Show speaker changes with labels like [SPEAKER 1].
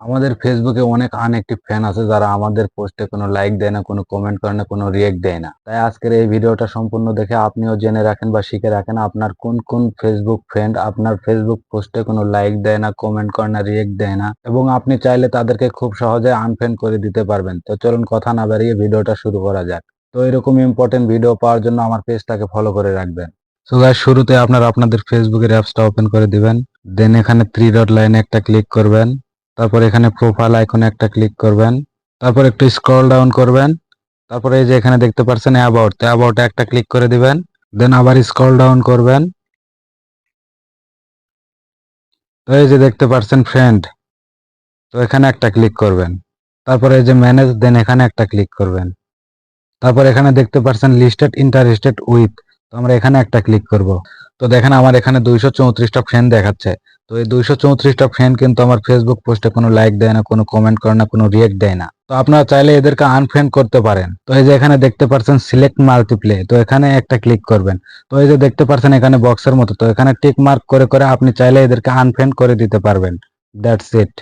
[SPEAKER 1] আমাদের ফেসবুকে অনেক আনএক্টিভ ফ্যান আছে যারা আমাদের পোস্টে কোনো লাইক দেয় না, কোনো কমেন্ট করে না, কোনো রিয়েক্ট দেয় না। তাই আজকের এই ভিডিওটা সম্পূর্ণ দেখে আপনিও জেনে রাখেন বা শিখে রাখেন আপনার কোন কোন ফেসবুক ফ্রেন্ড আপনার ফেসবুক পোস্টে কোনো লাইক দেয় না কমেন্ট করে না রিয়েক্ট দেয় না এবং আপনি চাইলে তাদেরকে খুব সহজে আনফ্রেন্ড করে দিতে পারবেন। তো চলুন কথা না বাড়িয়ে ভিডিওটা শুরু করা যাক। তো এরকম ইম্পর্টেন্ট ভিডিও পাওয়ার জন্য আমার পেজটাকে ফলো করে রাখবেন। সো গাইস শুরুতে আপনারা আপনাদের ফেসবুকের অ্যাপসটা ওপেন করে দিবেন। দেন এখানে থ্রি ডট লাইনে একটা ক্লিক করবেন। তারপর এখানে প্রোফাইল আইকনে একটা ক্লিক করবেন, তারপর একটু স্ক্রল ডাউন করবেন, তারপরে এই যে এখানে দেখতে পাচ্ছেন অ্যাবাউট অ্যাবাউট একটা ক্লিক করে দিবেন দেন আবার স্ক্রল ডাউন করবেন। তো এই যে দেখতে পাচ্ছেন ফ্রেন্ড তো এখানে একটা ক্লিক করবেন, তারপরে এই যে ম্যানেজ দেন এখানে একটা ক্লিক করবেন। তারপর এখানে দেখতে পাচ্ছেন লিস্টেড ইন্টারেস্টেড উইথ তো আমরা এখানে একটা ক্লিক করব। তো দেখেন আমার এখানে দুইশো চৌত্রিশটা ফ্রেন্ড দেখাচ্ছে। তো এই দুইশো চৌত্রিশটা ফ্যান কিন্তু আমার ফেসবুক পোস্টে কোনো লাইক দেয় না, কোনো কমেন্ট করে না, কোনো রিয়েক্ট দেয় না। তো আপনারা চাইলে এদেরকে আনফ্রেন্ড করতে পারেন। তো এই যে এখানে দেখতে পাচ্ছেন সিলেক্ট মাল্টিপ্লে তো এখানে একটা ক্লিক করবেন। তো এই যে দেখতে পাচ্ছেন এখানে বক্সের মতো, তো এখানে টিক মার্ক করে করে আপনি চাইলে এদেরকে আনফ্রেন্ড করে দিতে পারবেন। That's it